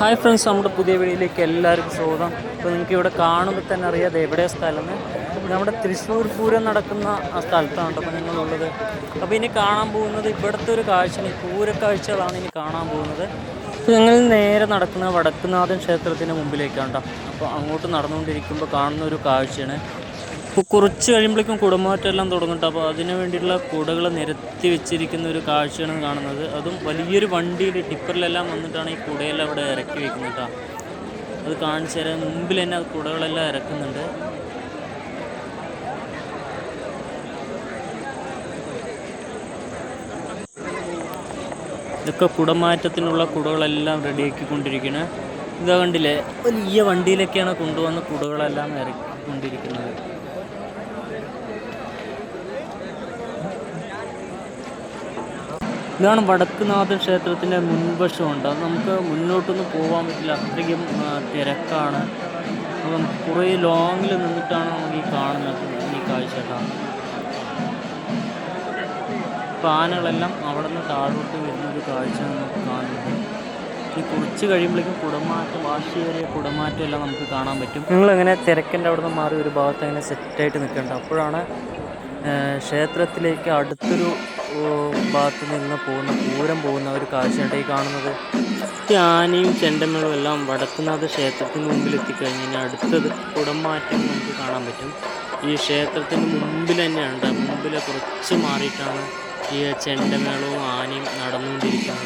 Hi friends നമ്മുടെ പുതിയ വീഡിയോയിലേക്ക് എല്ലാവർക്കും സ്വാഗതം. അപ്പോൾ നിങ്ങൾക്ക് ഇവിടെ കാണുമ്പോൾ തന്നെ അറിയാം അത് എവിടെയാ സ്ഥലം. നമ്മുടെ തൃശ്ശൂർ പൂരം നടക്കുന്ന ആ സ്ഥലത്താണ് അപ്പോൾ നിങ്ങളുള്ളത് അപ്പോൾ ഇനി കാണാൻ പോകുന്നത് ഇവിടുത്തെ ഒരു കാഴ്ചയാണ്. പൂരക്കാഴ്ചകളാണ് ഇനി കാണാൻ പോകുന്നത്. അപ്പോൾ ഞങ്ങൾ നേരെ നടക്കുന്ന വടക്കുനാഥൻ ക്ഷേത്രത്തിന് മുമ്പിലേക്കാണ് അപ്പോൾ അങ്ങോട്ട് നടന്നുകൊണ്ടിരിക്കുമ്പോൾ കാണുന്ന ഒരു കാഴ്ചയാണ്. ഇപ്പോൾ കുറച്ച് കഴിയുമ്പോഴേക്കും കുടമാറ്റം എല്ലാം തുടങ്ങും അപ്പോൾ അതിന് വേണ്ടിയിട്ടുള്ള കുടകൾ നിരത്തി വെച്ചിരിക്കുന്ന ഒരു കാഴ്ചയാണ് കാണുന്നത്. അതും വലിയൊരു വണ്ടിയിൽ ടിപ്പറിലെല്ലാം വന്നിട്ടാണ് ഈ കുടയെല്ലാം അവിടെ ഇറക്കി വെക്കുന്നത് കേട്ടോ. അത് കാണിച്ചു തരാൻ മുമ്പിൽ തന്നെ അത് കുടകളെല്ലാം ഇറക്കുന്നുണ്ട്. ഇതൊക്കെ കുടമാറ്റത്തിനുള്ള കുടകളെല്ലാം റെഡിയാക്കിക്കൊണ്ടിരിക്കുന്നത് ഇതാ കണ്ടില്ലേ? വലിയ വണ്ടിയിലൊക്കെയാണ് കൊണ്ടുവന്ന കുടകളെല്ലാം ഇറക്കിക്കൊണ്ടിരിക്കുന്നത്. ഇതാണ് വടക്കുനാഥൻ ക്ഷേത്രത്തിന്റെ മുൻവശമുണ്ട്. അത് നമുക്ക് മുന്നോട്ടൊന്നും പോകാൻ പറ്റില്ല. അത്രയ്ക്കും തിരക്കാണ്. അപ്പം കുറേ ലോങ്ങിൽ നിന്നിട്ടാണ് നമുക്ക് ഈ കാണുന്നത് ഈ കാഴ്ച പാനകളെല്ലാം അവിടെ നിന്ന് താഴോട്ട് വരുന്ന ഒരു കാഴ്ച നമുക്ക് കാണുന്നത്. ഈ കുറച്ച് കഴിയുമ്പോഴേക്കും കുടമാറ്റം വാശിയേറിയ കുടമാറ്റം എല്ലാം നമുക്ക് കാണാൻ പറ്റും. നിങ്ങളിങ്ങനെ തിരക്കിന്റെ അവിടെ നിന്ന് മാറി ഒരു ഭാഗത്ത് അങ്ങനെ സെറ്റായിട്ട് നിൽക്കേണ്ട? അപ്പോഴാണ് ക്ഷേത്രത്തിലേക്ക് അടുത്തൊരു ഭാഗത്ത് നിന്ന് പോകുന്ന പൂരം പോകുന്ന ഒരു കാഴ്ചയായിട്ട് ഈ കാണുന്നത്. ആനയും ചെണ്ടമേളും എല്ലാം വടക്കുന്നാഥ ക്ഷേത്രത്തിന് മുമ്പിൽ എത്തിക്കഴിഞ്ഞ് കഴിഞ്ഞാൽ അടുത്തത് കുടമാറ്റം നമുക്ക് കാണാൻ പറ്റും. ഈ ക്ഷേത്രത്തിന് മുമ്പിൽ തന്നെയാണ്. മുമ്പിൽ കുറച്ച് മാറിയിട്ടാണ് ഈ ചെണ്ടമേളവും ആനയും നടന്നുകൊണ്ടിരിക്കുന്നത്.